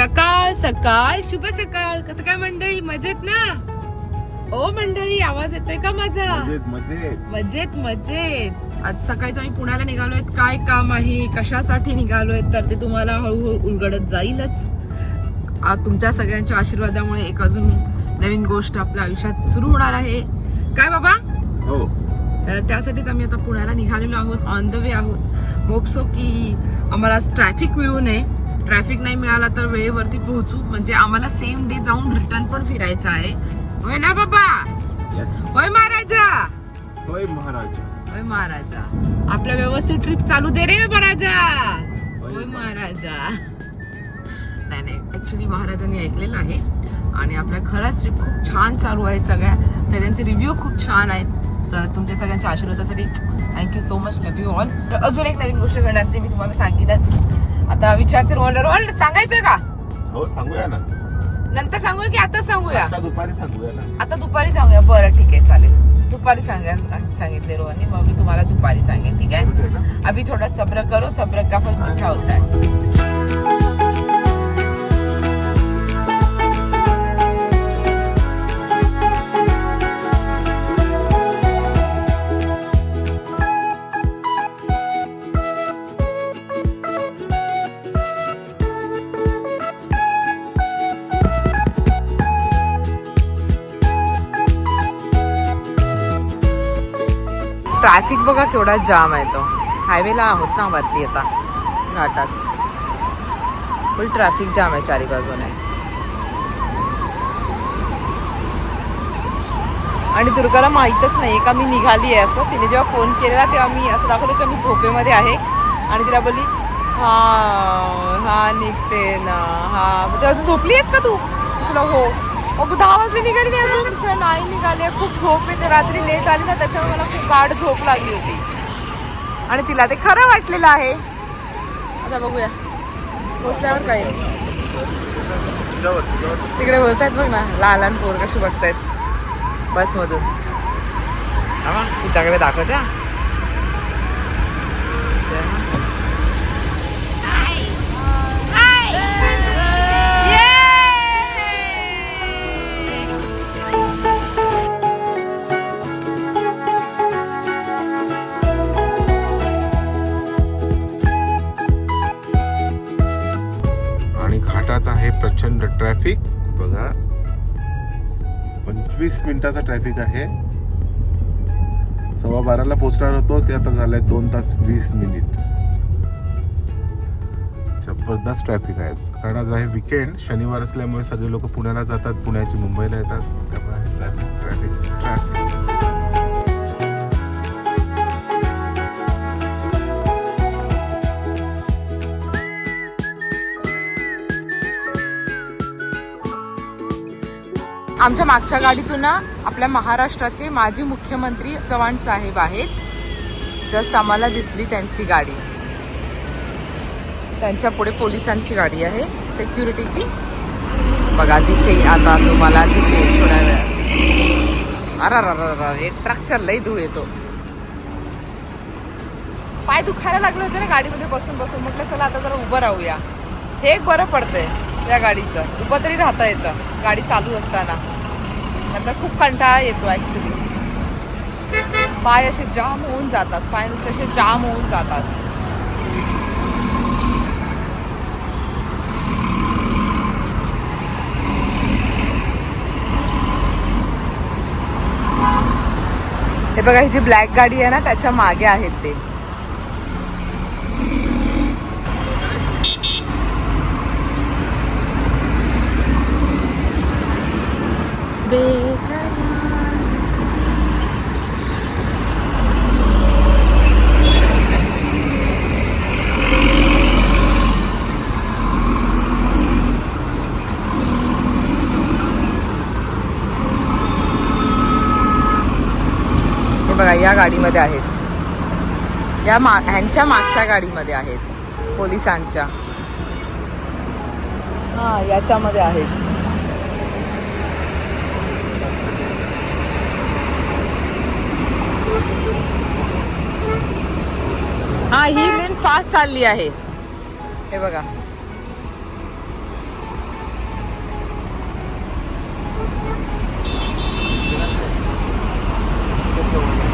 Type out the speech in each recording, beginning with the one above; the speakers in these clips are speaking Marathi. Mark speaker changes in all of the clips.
Speaker 1: सकाळ सकाळ शुभ सकाळ. कसं काय मंडळी? मजेत ना? ओ मंडळी आवाज येतोय का माझा?
Speaker 2: मजेत मजेत.
Speaker 1: आज सकाळीच आम्ही पुण्याला निघालोय. काय काम आहे? कशासाठी निघालोय? तर ते तुम्हाला हळूहळू उलगडत जाईलच. आ, तुमच्या सगळ्यांच्या आशीर्वादामुळे एक अजून नवीन गोष्ट आपल्या आयुष्यात सुरू होणार आहे. काय बाबा?
Speaker 2: हो.
Speaker 1: तर त्यासाठीच आम्ही आता पुण्याला निघालेलो आहोत ऑन द वे आहोत. होप सो की आम्हाला ट्रॅफिक मिळू नये. ट्रॅफिक नाही मिळाला तर वेळेवरती पोहोचू. म्हणजे आम्हाला सेम डे जाऊन रिटर्न पण फिरायचं आहे. होय ना बाबा?
Speaker 2: यस
Speaker 1: होय महाराजा?
Speaker 2: होय महाराज.
Speaker 1: होय महाराजा. आपल्या व्यवस्थित ट्रिप चालू दे रे महाराजा. होय महाराजा. नाही नाही ऍक्च्युली महाराजांनी ऐकलेलं आहे. आणि आपल्या खरंच ट्रिप खूप छान चालू आहेत सगळ्या. सगळ्यांचे रिव्ह्यू खूप छान आहेत. तर तुमच्या सगळ्यांच्या आशीर्वादासाठी thank you so much love you all अजून एक नवीन गोष्ट करणार ते मी तुम्हाला सांगितलंच आता विचारते रोल रोल सांगायचं का?
Speaker 2: हो सांगूया ना.
Speaker 1: नंतर सांगूया की आता सांगूया?
Speaker 2: आता दुपारी सांगूया ना.
Speaker 1: आता दुपारी सांगूया. बरं ठीक आहे चालेल. दुपारी सांगा सांगितले रोहनने. मग मी तुम्हाला दुपारी सांगेन ठीक आहे?
Speaker 2: आहे?
Speaker 1: अभी थोड़ा सब्र करो. सब्र का फल मीठा होता? है ट्रॅफिक बघा केवढा जाम आहे तो. हायवेला आहोत ना वरती आता. घाटात. फुल ट्रॅफिक जाम आहे चारी बाजूने. आणि दुर्गाला माहीतच नाही का मी निघाली आहे असं. तिने जेव्हा फोन केलेला तेव्हा मी असं दाखवलं की मी झोपेमध्ये आहे. आणि तिला बोलली हा हा निघते ना. हा. मग तेव्हा तू झोपली आहेस का तू? तुला हो. अगं दहा वाजले निघाली नाही अजून. म्हटलं, नाही निघाली. आहे. खूप झोप येते. रात्री लेट आली ना त्याच्यामुळे मला खूप गाढ झोप लागली होती. आणि तिला ते खरं वाटलेलं आहे. आता बघूया. पोचल्यावर काय. तिकडे बोलतायत बघ ना लहान लहान पोर कशी बघतायत. बसमधून. हा तिच्याकडे दाखवत्या
Speaker 2: वीस मिनिटाचा ट्रॅफिक आहे. सव्वा बाराला पोचणार होतो ते आता झालंय दोन तास वीस मिनिट. जबरदस्त ट्रॅफिक आहे. कारण आज आहे विकेंड शनिवार असल्यामुळे सगळे लोक पुण्याला जातात पुण्याची मुंबईला येतात. त्यामुळे ट्रॅफिक ट्रॅफिक ट्रॅफिक
Speaker 1: आमच्या मागच्या गाडीतून ना आपल्या महाराष्ट्राचे माजी मुख्यमंत्री चव्हाण साहेब आहेत. जस्ट आम्हाला दिसली त्यांची गाडी. त्यांच्या पुढे पोलिसांची गाडी आहे. सेक्युरिटीची बघा दिसेल. आता तुम्हाला दिसेल थोड्या वेळात. अरे अरे ट्रक चाललंय धूळ येतो. पाय दुखायला लागले होते ना गाडीमध्ये बसून बसून. म्हटलं चला आता जरा उभं राहूया. हे एक बरं पडतंय. त्या गाडीचं. उभं तरी राहता येतं. गाडी चालू असताना. नंतर खूप कंटाळा येतो ॲक्च्युली पाय असे जाम होऊन जातात. पाय नुसते असे जाम होऊन जातात. हे बघा ही जी ब्लॅक गाडी आहे ना त्याच्यामागे आहेत ते. हे बघा या गाडीमध्ये आहेत. या मा ह्यांच्या मागच्या गाडीमध्ये आहेत पोलिसांच्या. हा याच्यामध्ये आहेत. हा ही ट्रेन फास्ट चालली आहे. हे बघा.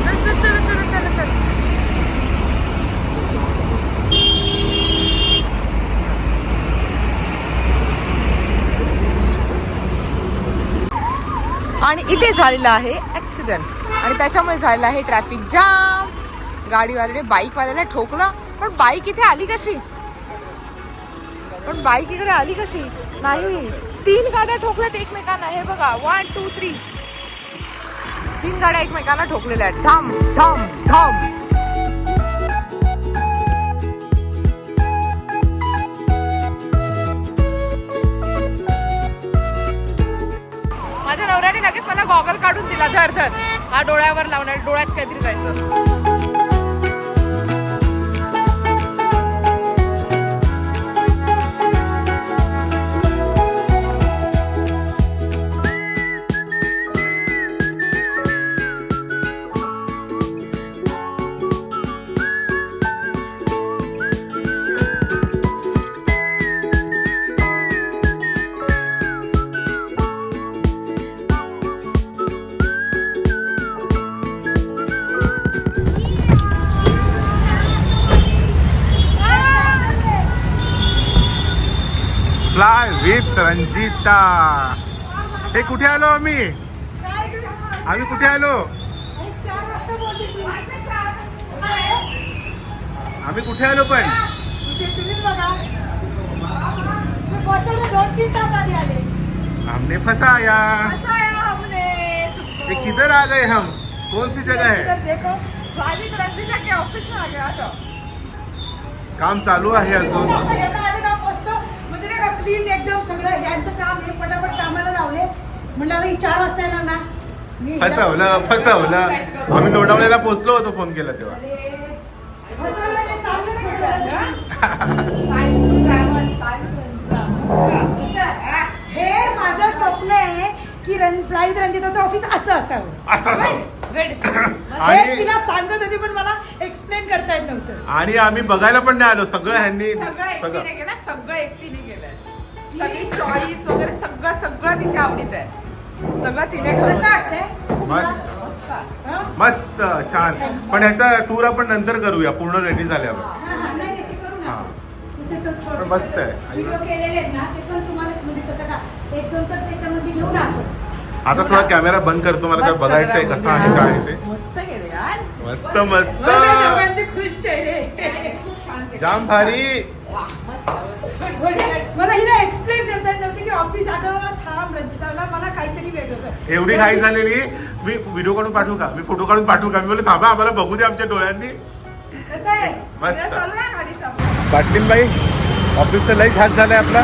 Speaker 1: चल चल चल आणि इथे झालेला आहे ॲक्सिडंट आणि त्याच्यामुळे झालेला आहे ट्रॅफिक जाम गाडीवाल्याने बाईकवाल्याला ठोकलं. पण बाईक इथे आली कशी? पण बाईक इकडे आली कशी? नाही. तीन गाड्या ठोकल्यात एकमेकांना. हे बघा. वन टू थ्री तीन गाड्या एकमेकांना ठोकलेल्या आहेत. धाम धाम धाम. माझ्या नवऱ्याने लगेच मला गॉगल काढून दिला. धर धर. हा डोळ्यावर लावणार. डोळ्यात काहीतरी जायचं.
Speaker 2: रंजिता हे कुठे आलो आम्ही? आम्ही कुठे आलो? आम्ही कुठे आलो पण? हमने फसाया. ये किधर आ गए हम? कौन सी जगह है?
Speaker 1: ऑफिस में आ गया
Speaker 2: काम चालू आहे अजून
Speaker 3: आता येता आले ना मस्त म्हणजे नाही का क्लीन एकदम सगळं यांचं काम हे पटापट कामाला लावले. म्हणलं आता ही चार वाजता येणार ना. मी
Speaker 2: फसवलं फसवलं. आम्ही लोणावळ्याला पोहोचलो होतो फोन केला तेव्हा.
Speaker 3: फसवलं नाही, फसवलं. हे माझं स्वप्न आहे की रन फ्लाईट रंजिताचं ऑफिस असं असावं.
Speaker 2: असं असावं. आणि-
Speaker 3: हे तिला सांगत होती पण मला एक्सप्लेन करता येत नव्हतं.
Speaker 2: आणि आम्ही बघायला पण नाही आलो. सगळं ह्यांनी
Speaker 1: सगळं
Speaker 2: सगळं
Speaker 1: एकटीने केलं सगळं एकटीने केलंय सगळी चॉईस वगैरे सगळं सगळं तिच्या आवडीचं आहे सगळं तिने ठरवलं
Speaker 2: मस्त
Speaker 1: मस्त आहे.
Speaker 3: हं?
Speaker 2: मस्त छान पण ह्याचा टूर आपण नंतर करूया पूर्ण रेडी झाल्यावर
Speaker 3: हा, हा.
Speaker 2: हा. पण मस्त आहे.
Speaker 3: म्हणजे कसं का एक दोन तर त्याच्यामध्ये घेऊन आपण
Speaker 2: आता थोडा कॅमेरा बंद करतो मला तर बघायचं आहे कसं आहे काय आहे ते
Speaker 1: मस्त
Speaker 2: मस्त
Speaker 3: खुश चेहरे.
Speaker 2: जाम भारी.
Speaker 3: मला हिला एक्सप्लेन करता येत नव्हती की ऑफिस अगं थांब रंजिताला मला काहीतरी वेगळं कर.
Speaker 2: एवढी घाई झालेली. मी व्हिडिओ काढून पाठवू का? मी फोटो काढून पाठवू का? मी बोलले थांबा आम्हाला बघू दे आमच्या डोळ्यांनी. मस्त. पाटील बाई ऑफिस तर लई झाक झालाय आपला.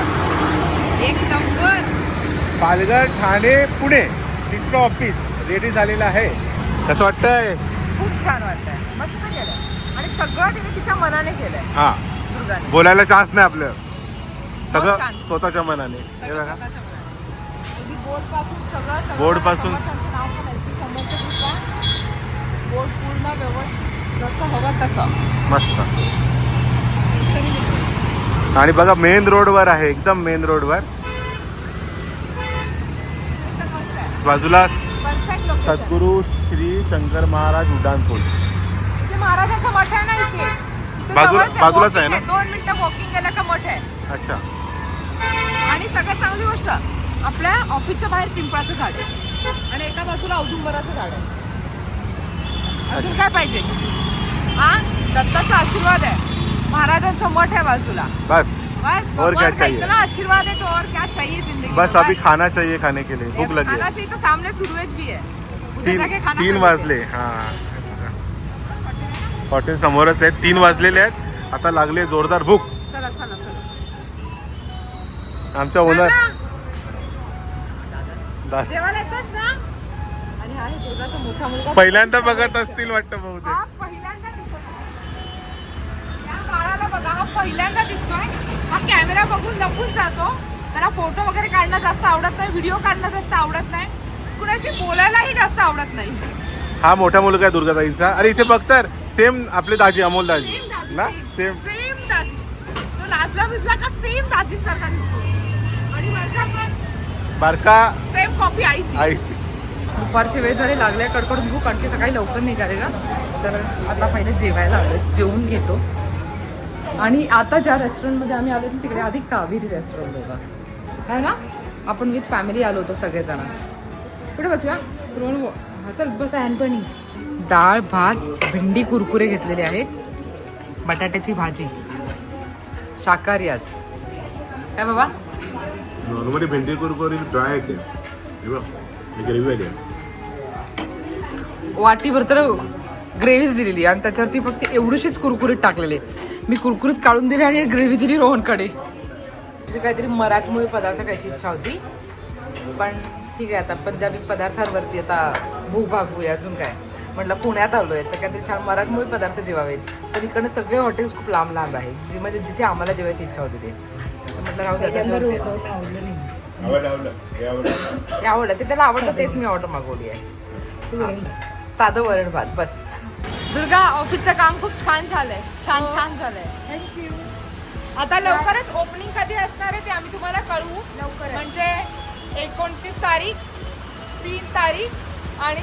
Speaker 1: एक नंबर.
Speaker 2: पालघर ठाणे पुणे. तिसरं ऑफिस रेडी झालेलं आहे. कसं वाटतंय?
Speaker 1: खूप छान वाटतंय. सगळं तिने तिच्या मनाने केलंय
Speaker 2: हा
Speaker 1: दुर्गाने
Speaker 2: बोलायला चान्स नाही आपलं सगळं
Speaker 1: chance.
Speaker 2: स्वतःच्या मनाने हे
Speaker 1: सगळं
Speaker 2: बघा
Speaker 1: स्वतःच्या मनाने. अगदी बोर्डपासून सगळं सगळं
Speaker 2: बोर्डपासून-
Speaker 1: समोरच्यांचं नाव पण आहे. ती समोरचं सुद्धा बोर्ड पूर्ण व्यवस्थित जसं हवं तसं
Speaker 2: मस्त
Speaker 1: नाही.
Speaker 2: आणि बघा मेन रोडवर आहे एकदम मेन रोडवर
Speaker 1: मस्त आहे.
Speaker 2: बाजूला
Speaker 1: Perfect location.
Speaker 2: सद्गुरू श्री शंकर महाराज उड्डाण पूल
Speaker 1: इथे महाराजांचा मठ आहे ना इथे? इथे
Speaker 2: बाजूला-
Speaker 1: जवळच
Speaker 2: बाजूलाच आहे
Speaker 1: walking
Speaker 2: ना?
Speaker 1: दोन मिनिटं वॉकिंग केलं का मठ आहे.
Speaker 2: अच्छा.
Speaker 1: आणि सगळ्यात चांगली गोष्ट आपल्या ऑफिसच्या बाहेर पिंपळाचं झाड आहे. आणि एका बाजूला औदुंबराचं झाड आहे. अजून. काय पाहिजे? हा? दत्ताचा आशीर्वाद आहे. महाराजांचं मठ आहे बाजूला.
Speaker 2: बस.
Speaker 1: बस
Speaker 2: और
Speaker 1: भगवान
Speaker 2: क्या
Speaker 1: का
Speaker 2: चाहिए?
Speaker 1: इतना आशीर्वाद है तो और क्या चाहिए जिंदगी
Speaker 2: बस
Speaker 1: में?
Speaker 2: अभी खाना चाहिए खाने के लिए भूख लगी
Speaker 1: खाना चाहिए तो सामने सूरज भी है। उधर जाके
Speaker 2: तीन
Speaker 1: खाना
Speaker 2: तीन
Speaker 1: खा
Speaker 2: वाजले हा। हॉटेल समोरच आहे. तीन वाजलेले आहेत. आता लागले जोरदार भूक.
Speaker 1: चला चला चला.
Speaker 2: आमचा ओनर पहिल्यांदा बघत असतील वाटतं
Speaker 1: पहिल्यांदा दिसतोय. हा कॅमेरा बघून लपून जातो. त्याला फोटो वगैरे काढणं जास्त आवडत नाही व्हिडिओ काढणं जास्त आवडत नाही. कुणाशी बोलायलाही जास्त आवडत नाही.
Speaker 2: हा मोठा मुलगा आहे दुर्गाताईंचा अरे इथे बघ तर सेम आपले दाजी अमोल दाजी. ना?
Speaker 1: सेम
Speaker 2: सेम
Speaker 1: दाजी. तो लाजला बिजला का सेम दाजींसारखा दिसतो. आणि वरचा पण.
Speaker 2: बारका
Speaker 1: सेम कॉपी आईची.
Speaker 2: आईची.
Speaker 1: दुपारची वेळ झाली लागले कडकडून भूक आणखी सकाळी लवकर निघाले ना तर आता पहिले जेवायला आलो जेवून घेतो. आणि आता ज्या रेस्टॉरंटमध्ये आम्ही आलो होतो तिकडे आधी कावेरी रेस्टॉरंट होता. है ना? आपण विथ फॅमिली आलो होतो सगळेजण. कुठे बसूया चल बस.
Speaker 3: लहानपणी
Speaker 1: डाळ भात भेंडी कुरकुरे घेतलेले आहेत. बटाट्याची भाजी. शाकाहारी आज. काय बाबा?
Speaker 2: नॉर्मली भेंडी कुरकुरी ड्राय येते. हे बघ ग्रेव्ही आली
Speaker 1: वाटीभर तर ग्रेव्हीच दिलेली आणि त्याच्यावरती फक्त एवढीशीच कुरकुरीत टाकलेले मी कुरकुरीत काढून दिली आणि ग्रेव्ही दिली रोहनकडे. तुझी काहीतरी मराठमोळी पदार्थ खायची इच्छा होती. पण ठीक आहे आता पंजाबी पदार्थांवरती आता भूक भागूया अजून काय? म्हटलं पुण्यात आलोय तर काहीतरी छान मराठमोळी पदार्थ जेवावेत. पण इकडनं सगळे हॉटेल्स खूप लांब लांब आहे जी म्हणजे जिथे आम्हाला जेवायची इच्छा होती ते. तर म्हटलं राहू द्या
Speaker 3: आवडलं
Speaker 2: हे
Speaker 1: हे ते त्याला आवडतं तेच मी ऑर्डर मागवली आहे. साधं वरण भात. बस. दुर्गा ऑफिसचं काम खूप छान झालंय. छान छान झालंय.
Speaker 3: थँक्यू
Speaker 1: आता लवकरच ओपनिंग कधी असणार आहे ते आम्ही तुम्हाला कळवू.
Speaker 3: लवकरच.
Speaker 1: म्हणजे एकोणतीस तारीख तीन तारीख आणि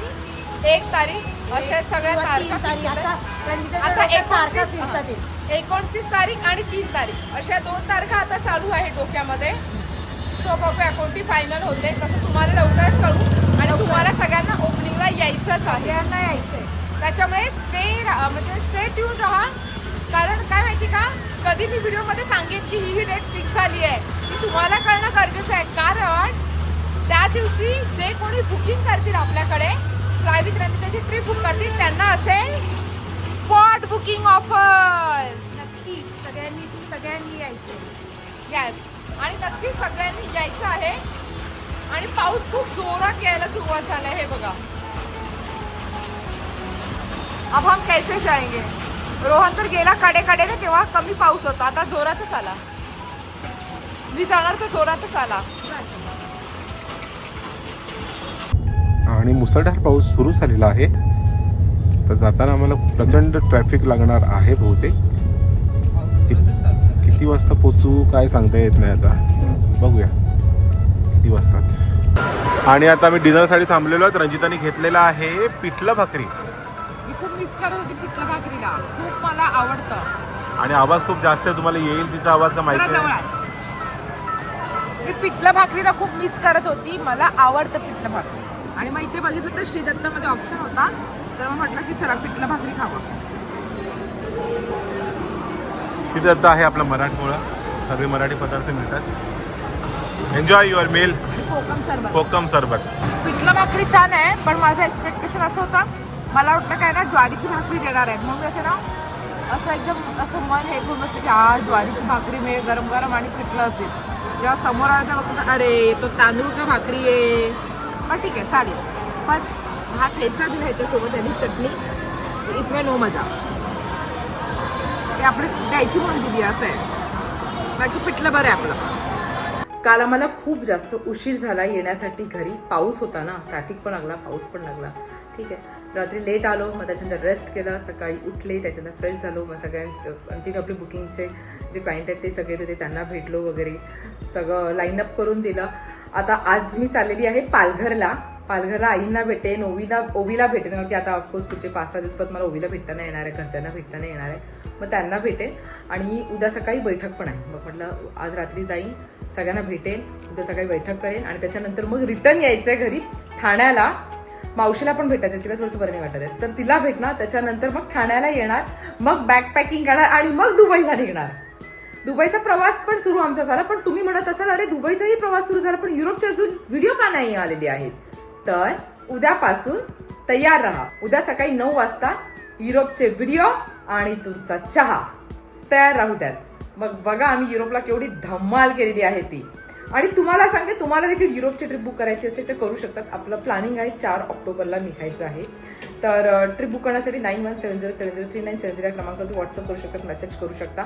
Speaker 1: एक तारीख अशा सगळ्या तारखा. आता
Speaker 3: एकोणतीस
Speaker 1: एकोणतीस तारीख आणि तीन तारीख. अशा दोन तारखा आता चालू आहे डोक्यामध्ये. सो बघूया कोणती फायनल होते. तसं तुम्हाला लवकरच कळू. आणि तुम्हाला सगळ्यांना ओपनिंगला यायचंच आहे.
Speaker 3: सगळ्यांना यायचंय.
Speaker 1: त्याच्यामुळे स्टे म्हणजे स्टे ट्यून राहा. कारण काय माहिती का? कधी मी व्हिडिओमध्ये सांगेन की ही ही डेट फिक्स झाली आहे. ती तुम्हाला कळणं गरजेचं आहे. कारण त्या दिवशी जे कोणी बुकिंग करतील आपल्याकडे प्रायव्हेट रनिताची ट्रिप बुक करतील त्यांना असेल स्पॉट बुकिंग ऑफर
Speaker 3: नक्की सगळ्यांनी सगळ्यांनी यायचंय
Speaker 1: यस आणि नक्कीच सगळ्यांनी यायचं आहे. आणि पाऊस खूप जोरात यायला सुरुवात झाला हे बघा. अब हम कैसे जाएंगे? रोहन तर गेला कडे कडेने तेव्हा कमी पाऊस होता. आता जोरातच आला. मी जाणार तर जोरातच आला.
Speaker 2: आणि मुसळधार पाऊस सुरू झालेला आहे. तर जाताना आम्हाला प्रचंड ट्रॅफिक लागणार आहे बहुतेक. किती वाजता पोचू काय सांगता येत नाही आता. बघूया. किती वाजतात. आणि आता मी डिनरसाठी थांबलेलो आहे रंजिताने घेतलेला आहे पिठलं भाकरी.
Speaker 1: खूप मिस करत होती पिठलं भाकरीला. खूप मला आवडतं.
Speaker 2: आणि आवाज खूप जास्त आहे. तुम्हाला येईल तिचा आवाज का माहिती
Speaker 1: आहे. मी पिठलं भाकरीला खूप मिस करत होती. मला आवडतं पिठलं भाकरी. आणि मग इथे बघितलं तर श्री दत्तामध्ये ऑप्शन होता. तर मग म्हटलं की चला पिठलं भाकरी खावं.
Speaker 2: श्रीदत्त आहे आपला मराठमोळा. सगळे मराठी पदार्थ मिळतात. एन्जॉय युअर मेल
Speaker 1: कोकम सरबत.
Speaker 2: कोकम सरबत.
Speaker 1: पिठलं भाकरी छान आहे पण माझं एक्सपेक्टेशन असं होतं मला वाटलं काय ना ज्वारीची भाकरी देणार आहेत. मग असं ना असं एकदम असं मन हे करून बसलं की हा ज्वारीची भाकरी मिळेल गरम गरम आणि पिठलं असेल. जेव्हा समोर आलं तेव्हा बघतो अरे तो तांदूळ का भाकरी आहे. पण ठीक आहे चालेल. पण हा ठेचा दिला ह्याच्यासोबत आणि चटणी इसमें नो मजा. ते आपली द्यायची म्हणून दिली असं आहे. बाकी पिठलं बरं आहे आपलं. काल आम्हाला खूप जास्त उशीर झाला येण्यासाठी घरी. पाऊस होता ना ट्रॅफिक पण लागला पाऊस पण लागला. ठीक आहे. रात्री लेट आलो मग त्याच्यानंतर रेस्ट केला सकाळी उठले त्याच्यानंतर फ्रेश झालो मग सगळ्यां कंटिन्यू आपले बुकिंगचे जे क्लायंट आहेत ते सगळे तिथे त्यांना भेटलो वगैरे. सगळं लाईनअप करून दिलं. आता आज मी चाललेली आहे पालघरला. पालघरला आईंना भेटेन ओवीला ओवीला भेटेन कारण की आता ऑफकोर्स पुढचे पाच सहा दिवसात मला ओवीला भेटताना येणार आहे घरच्यांना भेटताना येणार आहे. मग त्यांना भेटेन आणि उद्या सकाळी बैठक पण आहे. मग म्हटलं आज रात्री जाईन सगळ्यांना भेटेन उद्या सकाळी बैठक करेन आणि त्याच्यानंतर मग रिटर्न यायचं आहे घरी ठाण्याला. मावशीला पण भेटायचं आहे, तिला थोडंसं बरं नाही वाटत आहे. तर तिला भेटणार त्याच्यानंतर मग ठाण्याला येणार मग बॅग पॅकिंग करणार आणि मग दुबईला निघणार. दुबईचा प्रवास पण सुरू आमचा झाला पण तुम्ही म्हणत असाल अरे दुबईचाही प्रवास सुरू झाला पण युरोपचे अजून व्हिडिओ का नाही आलेले आहेत? तर उद्यापासून तयार राहा. उद्या सकाळी नऊ वाजता युरोपचे व्हिडिओ आणि तुमचा चहा. तयार राहू द्यात. मग बघा आम्ही युरोपला केवढी धम्माल केलेली आहे ती. आणि तुम्हाला सांगते तुम्हाला देखील युरोपची ट्रिप बुक करायची असेल तर करू शकतात. आपलं प्लॅनिंग आहे चार ऑक्टोबरला निघायचं आहे. तर ट्रिप बुक करण्यासाठी nine one seven zero seven zero three nine seven zero या क्रमांकावरती व्हॉट्सअप करू शकतात मेसेज करू शकता.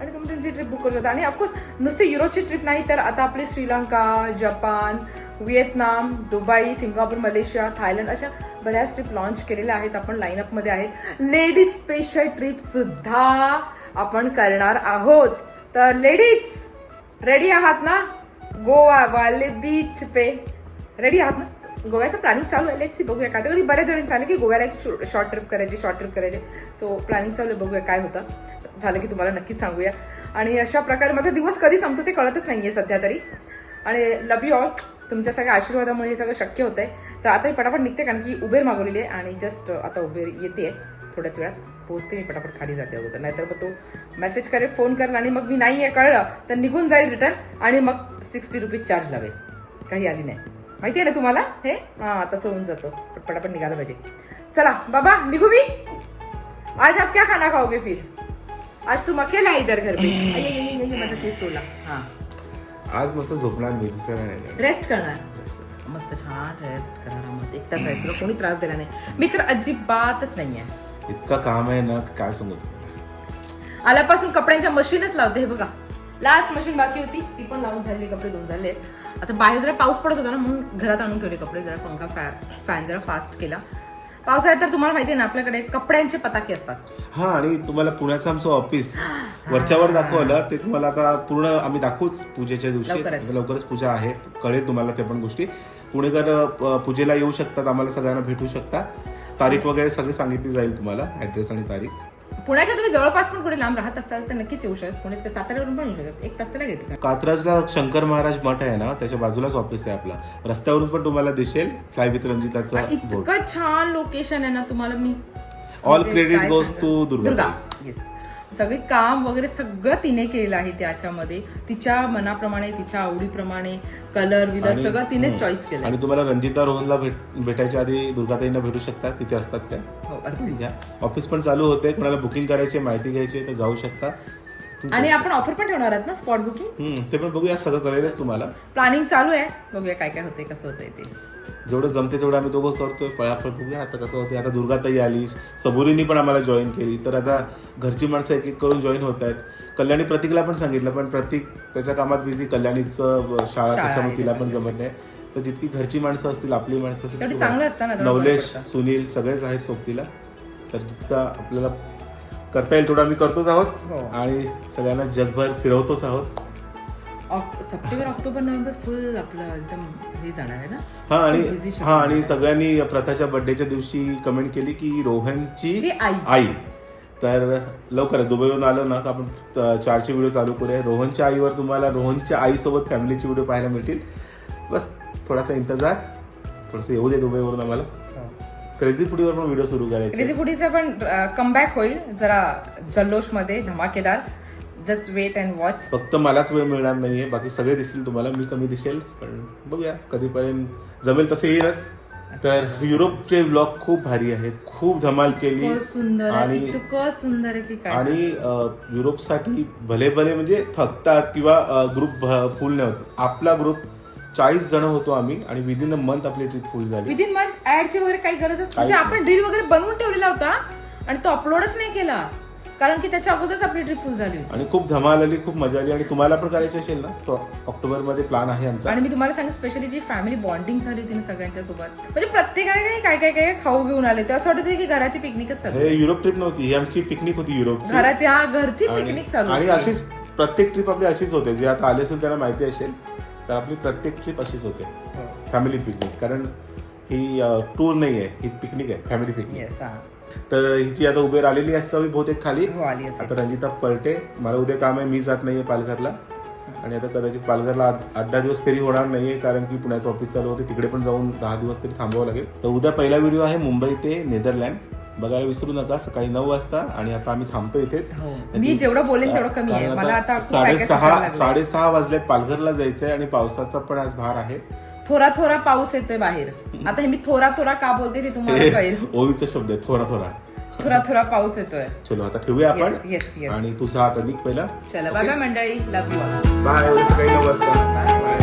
Speaker 1: आणि तुम्ही तुमची ट्रिप बुक करू शकता. आणि ऑफकोर्स नुसती युरोपची ट्रिप नाही तर आता आपली Sri Lanka Japan Vietnam Dubai Singapore Malaysia Thailand अशा बऱ्याच ट्रिप लॉन्च केलेल्या आहेत. आपण लाईनअपमध्ये आहेत. लेडीज स्पेशल ट्रिप सुद्धा आपण करणार आहोत. तर लेडीज रेडी आहात ना? गोवा ग्वाले बीच पे. रेडी आहात ना? गोव्याचं प्लॅनिंग चालू आहे. लेट्स बघूया. काय तरी बऱ्याच जणांनी सांगितलं की गोव्याला एक शॉर्ट ट्रिप करायची शॉर्ट ट्रिप करायची. सो प्लॅनिंग चालू आहे. बघूया काय होतं. झालं की तुम्हाला नक्कीच सांगूया. आणि अशा प्रकारे माझा दिवस कधी संपतो ते कळतच नाही आहे सध्या तरी. आणि लव यू ऑल तुमच्या सगळ्या आशीर्वादामुळे हे सगळं शक्य होतं आहे तर आता मी पटापट निघते कारण की उबेर मागवलेली आहे आणि जस्ट आता उबेर येते थोड्याच वेळात. पोहोचते मी पटापट खाली जाते अगोदर. नाहीतर मग तो मेसेज करेल फोन करेल आणि मग मी नाही आहे कळलं. तर निघून जाईल रिटर्न आणि मग सिक्स्टी रुपीज चार्ज लावेल. काही आली नाही. माहिती आहे ना तुम्हाला? हे? हां तसं होऊन जातो. पण पटापट निघालं पाहिजे. चला बाबा निघू मी? आज आप क्या खाना खाओगे फिर? आज तुम अकेला इधर घर पे. माझा केस तोडला. हां.
Speaker 2: आज मस्त झोपणार मी दुसऱ्या नाही
Speaker 1: रेस्ट करणार. मस्त छान रेस्ट करणार आहोत एकटाच आहे तुला कोणी त्रास दिला नाही. मी तर अजिबातच नाही आहे
Speaker 2: इतका काम आहे ना काय सांगू?
Speaker 1: आल्यापासून कपड्यांच्या मशीनच लावते हे बघा. लास्ट मशीन बाकी होती ती पण लावून झाली कपडे धुवून झाले. आता बाहेर जरा पाऊस पडत होता ना म्हणून घरात आणून ठेवले कपडे जरा पंखा फॅ फॅन जरा फास्ट केला. पावसाळ्यात तर तुम्हाला माहिती आहे ना आपल्याकडे कपड्यांचे पताके असतात.
Speaker 2: हा आणि तुम्हाला पुण्याचं आमचं ऑफिस वरच्यावर दाखवलं ते तुम्हाला आता पूर्ण आम्ही दाखवूच पूजेच्या दिवशी.
Speaker 1: लवकरच.
Speaker 2: लवकरच पूजा आहे कळेल तुम्हाला ते पण गोष्टी. पुणेकर अ, पूजेला येऊ शकतात आम्हाला सगळ्यांना भेटू शकता तारीख वगैरे सगळी सांगितली जाईल तुम्हाला ऍड्रेस आणि तारीख.
Speaker 1: पुण्याच्या तुम्ही जवळपास पण कुठे लांब राहत असाल तर नक्कीच येऊ शकत. पुणे साताऱ्यावरून पण येऊ शकत. एक तास त्याला घेते
Speaker 2: कात्रजला शंकर महाराज मठ आहे ना त्याच्या बाजूलाच ऑफिस आहे आपला. रस्त्यावरून पण तुम्हाला दिसेल. फ्लाय विथ रंजिताचा
Speaker 1: इतकं छान लोकेशन आहे ना तुम्हाला मी
Speaker 2: goes
Speaker 1: सांगणार?
Speaker 2: to दुर्गा.
Speaker 1: दुर्गा येस सगळे काम वगैरे सगळं तिने केलेलं आहे त्याच्यामध्ये. तिच्या मनाप्रमाणे तिच्या आवडीप्रमाणे कलर विलर सगळं तिने चॉईस केलं
Speaker 2: आणि तुम्हाला रंजिता रोहनला भेट भेटायच्या आधी दुर्गाताईंना भेटू शकता? तिथे असतात त्या?
Speaker 1: हो
Speaker 2: ऑफिस पण चालू होते. कोणाला बुकिंग करायची माहिती घ्यायची तर जाऊ शकता.
Speaker 1: आणि आपण ऑफर पण ठेवणार आहात ना स्पॉट बुकिंग
Speaker 2: ते पण बघूया सगळं कळेलच तुम्हाला.
Speaker 1: प्लॅनिंग चालू आहे. बघूया काय काय होतंय कसं होतंय ते.
Speaker 2: जेवढं जमते तेवढं आम्ही दोघं करतोय पळापळ बघूया आता कसं होते आता दुर्गाताई आली सबुरीनी पण आम्हाला जॉईन केली. तर आता घरची माणसं एक एक करून जॉईन होत आहेत. कल्याणी प्रतीकला पण सांगितलं पण प्रतीक त्याच्या कामात बिझी कल्याणीचं शाळा त्याच्यामुळे तिला पण जमत नाही. तर जितकी घरची माणसं असतील आपली माणसं असतील नवलेश. सुनील सगळेच आहेत सोबतीला. तर जितका आपल्याला करता येईल तेवढं आम्ही करतोच आहोत.
Speaker 1: हो.
Speaker 2: आणि सगळ्यांना जगभर फिरवतोच आहोत.
Speaker 1: सप्टेंबर ऑक्टोबर नोव्हेंबर फुल आपलं एकदम हे जाणार आहे ना?
Speaker 2: हा आणि हा आणि. सगळ्यांनी प्रथाच्या बर्थडेच्या दिवशी कमेंट केली की रोहनची
Speaker 1: ची आई.
Speaker 2: तर लवकरच दुबईहून आलो ना आपण चारचे व्हिडिओ चालू करूया. रोहनच्या आईवर तुम्हाला रोहनच्या आईसोबत फॅमिलीचे व्हिडिओ पाहायला मिळतील. बस थोडासा इंतजार. थोडंसं येऊ दे दुबईवरून आम्हाला. क्रेझी फुडीवर पण व्हिडिओ सुरू करायचे.
Speaker 1: क्रेझी फुडीचा पण कमबॅक होईल. जरा जल्लोषमध्ये धमाकेदार. जस्ट वेट अँड वॉच
Speaker 2: फक्त मलाच वेळ मिळणार नाहीये बाकी सगळे दिसतील तुम्हाला मी कमी दिसेल पण बघूया कधीपर्यंत जमेल तसे येईलच. तर युरोपचे ब्लॉग खूप भारी आहेत खूप धमाल केली.
Speaker 1: सुंदर
Speaker 2: आणि
Speaker 1: इतकं सुंदर आहे की काय
Speaker 2: आणि युरोपसाठी भले भले म्हणजे थकतात किंवा ग्रुप फुल नाही होत. आपला ग्रुप चाळीस जण होतो आम्ही आणि विदिन अ मंथ आपली ट्रिप फुल झाली.
Speaker 1: विदिन मंथ ऍडची वगैरे काही गरजच म्हणजे आपण रील वगैरे बनवून ठेवलेला होता आणि तो अपलोडच नाही केला. कारण की त्याच्या अगोदरच आपली ट्रिप फुल झाली होती.
Speaker 2: आणि खूप धमाल आली खूप मजा आली आणि तुम्हाला पण करायची असेल ना? तो ऑक्टोबरमध्ये प्लॅन आहे आमचा.
Speaker 1: आणि मी तुम्हाला सांगू स्पेशली जी फॅमिली बॉन्डिंग झाली होती ना सगळ्यांच्या सोबत म्हणजे प्रत्येकाने काय काय काय खाऊ घेऊन आले. ते असं वाटत होतं की घराची पिकनिकच चालू
Speaker 2: हे युरोप ट्रिप नव्हती ही आमची पिकनिक होती युरोपची
Speaker 1: घराची हा घरची
Speaker 2: आणि
Speaker 1: पिकनिक चालू
Speaker 2: आणि
Speaker 1: होती.
Speaker 2: अशीच प्रत्येक ट्रिप आपली अशीच होते. जे आता आले असेल त्यांना माहिती असेल तर आपली प्रत्येक ट्रिप अशीच होते.
Speaker 1: हो.
Speaker 2: फॅमिली पिकनिक कारण ही टूर नाही आहे ही पिकनिक आहे फॅमिली पिकनिक
Speaker 1: Yes, हा.
Speaker 2: तर हिची आता उबेर आलेली असावी बहुतेक खाली.
Speaker 1: हो आली असेल
Speaker 2: आता रंजिता पलटे. मला उद्या काम आहे मी जात नाहीये पालघरला. आणि आता कदाचित पालघरला आठ आठ दहा दिवस फेरी होणार नाहीये कारण की पुण्याचं ऑफिस चालू होते तिकडे पण जाऊन दहा दिवस तरी थांबावं लागेल. तर उद्या पहिला व्हिडिओ आहे मुंबई ते नेदरलँड. बघायला विसरू नका सकाळी नऊ वाजता आणि आता आम्ही थांबतो इथेच.
Speaker 1: हो. मी जेवढं बोलेन तेवढं कमी आहे.
Speaker 2: कारण
Speaker 1: मला आता खूप काय काय सुचायला
Speaker 2: साडेसहा
Speaker 1: लागलंय.
Speaker 2: साडेसहा वाजलेत पालघरला जायचंय आणि पावसाचा पण आज भार आहे.
Speaker 1: थोडा थोडा पाऊस येतोय बाहेर. आता हे मी थोडा थोडा का बोलते ते तुम्हाला कळेल.
Speaker 2: ओवीचा शब्द आहे थोडा थोडा
Speaker 1: थोडा थोडा पाऊस येतोय.
Speaker 2: चलो आता ठेवूया आपण. आणि तुझा आता निघ पहिला.
Speaker 1: चला बघा मंडळी यू
Speaker 2: बाय सकाळी नऊ वाजता
Speaker 1: Bye.